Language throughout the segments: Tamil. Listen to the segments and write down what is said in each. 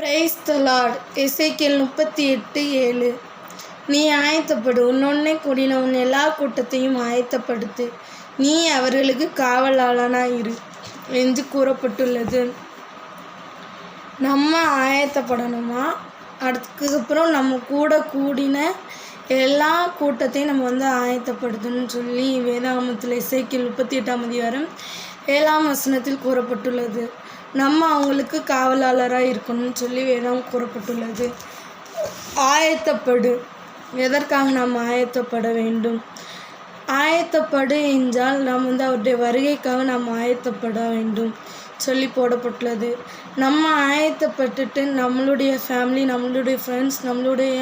பிரைஸ் தலாட் லார்ட் முப்பத்தி எட்டு ஏழு. நீ ஆயத்தப்படு. உன்னொன்னே கூடின உன் எல்லா கூட்டத்தையும் ஆயத்தப்படுத்து. நீ அவர்களுக்கு காவலாளனாக இரு என்று கூறப்பட்டுள்ளது. நம்ம ஆயத்தப்படணுமா? அதுக்கப்புறம் நம்ம கூட கூடின எல்லா கூட்டத்தையும் நம்ம வந்து ஆயத்தப்படுத்தணும்னு சொல்லி வேதாமத்தில் இசைக்கில் முப்பத்தி எட்டாம் அதிகாரம் ஏழாம் வசனத்தில் கூறப்பட்டுள்ளது. நம்ம அவங்களுக்கு காவலாளராக இருக்கணும்னு சொல்லி வேதம் கூறப்பட்டுள்ளது. ஆயத்தப்படு. எதற்காக நாம் ஆயத்தப்பட வேண்டும்? ஆயத்தப்படு என்றால் நாம் வந்து அவருடைய வருகைக்காக நாம் ஆயத்தப்பட வேண்டும் சொல்லி போடப்பட்டுள்ளது. நம்ம ஆயத்தப்பட்டுட்டு நம்மளுடைய ஃபேமிலி நம்மளுடைய ஃப்ரெண்ட்ஸ் நம்மளுடைய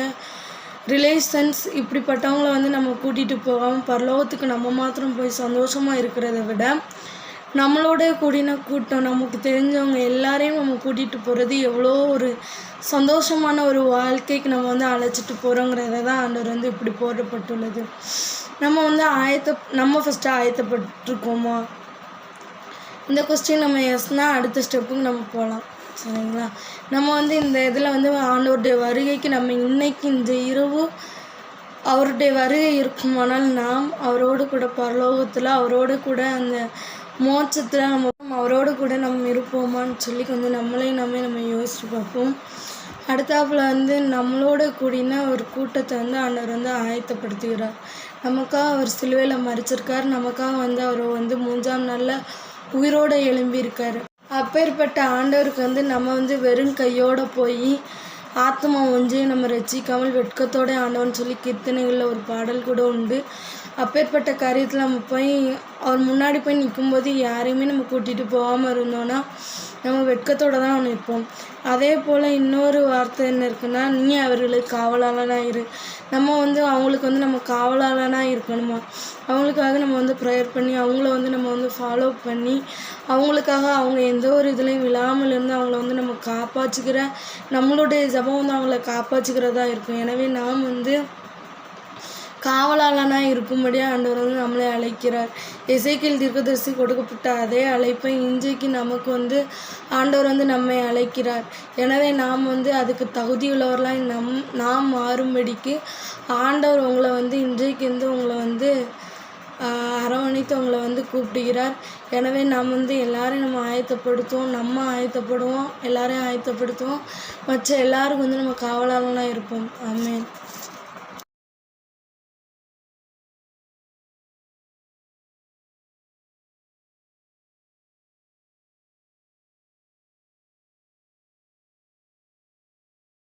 ரிலேஷன்ஸ் இப்படிப்பட்டவங்கள வந்து நம்ம கூட்டிகிட்டு போகாமல் பரலோகத்துக்கு நம்ம மாத்திரம் போய் சந்தோஷமாக இருக்கிறத விட நம்மளோட கூடின கூட்டம் நமக்கு தெரிஞ்சவங்க எல்லாரையும் நம்ம கூட்டிகிட்டு போகிறது எவ்வளோ ஒரு சந்தோஷமான ஒரு வாழ்க்கைக்கு நம்ம வந்து அழைச்சிட்டு போகிறோங்கிறத தான் ஆண்டவர் வந்து இப்படி போடப்பட்டுள்ளது நம்ம வந்து ஆயத்த நம்ம ஃபஸ்ட்டு ஆயத்தப்பட்டிருக்கோமா? இந்த கொஸ்டின் நம்ம எஸ்னால் அடுத்த ஸ்டெப்புக்கு நம்ம போகலாம் சரிங்களா? நம்ம வந்து இந்த இதில் வந்து ஆண்டவருடைய வருகைக்கு நம்ம இன்னைக்கு இந்த இரவு அவருடைய வருகை இருக்குமானால் நாம் அவரோடு கூட பரலோகத்தில் அவரோடு கூட அந்த மோட்சத்தில் நம்ம அவரோடு கூட நம்ம இருப்போமான்னு சொல்லி கொஞ்சம் நம்மளையும் நம்ம நம்ம யோசிச்சு பார்ப்போம். அடுத்தாப்புல வந்து நம்மளோட கூடின ஒரு கூட்டத்தை வந்து ஆண்டவர் வந்து ஆயத்தப்படுத்துகிறார். நமக்காக அவர் சிலுவையில் மறிச்சிருக்கார். நமக்காக வந்து அவர் வந்து மூன்றாம் நாளில் உயிரோடு எழும்பியிருக்காரு. அப்பேற்பட்ட ஆண்டவருக்கு வந்து நம்ம வந்து வெறும் கையோடு போய் ஆத்மா ஒன்றே நம்ம ரசிக்காமல் வெட்கத்தோட ஆண்டவன் சொல்லி கீர்த்தனைகளில் ஒரு பாடல் கூட உண்டு. அப்பேற்பட்ட காரியத்தில் நம்ம போய் அவர் முன்னாடி போய் நிற்கும்போது யாரையுமே நம்ம கூட்டிகிட்டு போகாமல் இருந்தோன்னா நம்ம வெட்கத்தோடு தான் நிற்போம். அதே போல் இன்னொரு வார்த்தை என்ன இருக்குன்னா நீ அவர்களுக்கு காவலாளனாக இரு. நம்ம வந்து அவங்களுக்கு வந்து நம்ம காவலாளனாக இருக்கணுமா? அவங்களுக்காக நம்ம வந்து ப்ரேயர் பண்ணி அவங்கள வந்து நம்ம வந்து ஃபாலோ பண்ணி அவங்களுக்காக அவங்க எந்த ஒரு இதுலேயும் விழாமல் இருந்து அவங்கள வந்து நம்ம காப்பாற்றிக்கிற நம்மளுடைய ஜபம் வந்து அவங்கள காப்பாற்றிக்கிறதா இருக்கும். எனவே நாம் வந்து காவலாளனாக இருக்கும்படியாக ஆண்டவர் வந்து நம்மளை அழைக்கிறார். இசைக்கில் தீர்க்கதரிசி கொடுக்கப்பட்ட அதே அழைப்பை இன்றைக்கு நமக்கு வந்து ஆண்டவர் வந்து நம்மை அழைக்கிறார். எனவே நாம் வந்து அதுக்கு தகுதியுள்ளவர்களாக நம் நாம் மாறும்படிக்கு ஆண்டவர் உங்களை வந்து இன்றைக்கு வந்து உங்களை வந்து கவனித்து அவங்களை வந்து கூப்பிடுகிறார். எனவே நாம் வந்து எல்லாரையும் நம்ம ஆயத்தப்படுத்துவோம். நம்ம ஆயத்தப்படுவோம். எல்லாரையும் ஆயத்தப்படுத்துவோம். மற்ற எல்லாருக்கும் வந்து நம்ம காவலாளனாக இருப்போம். ஆமேன்.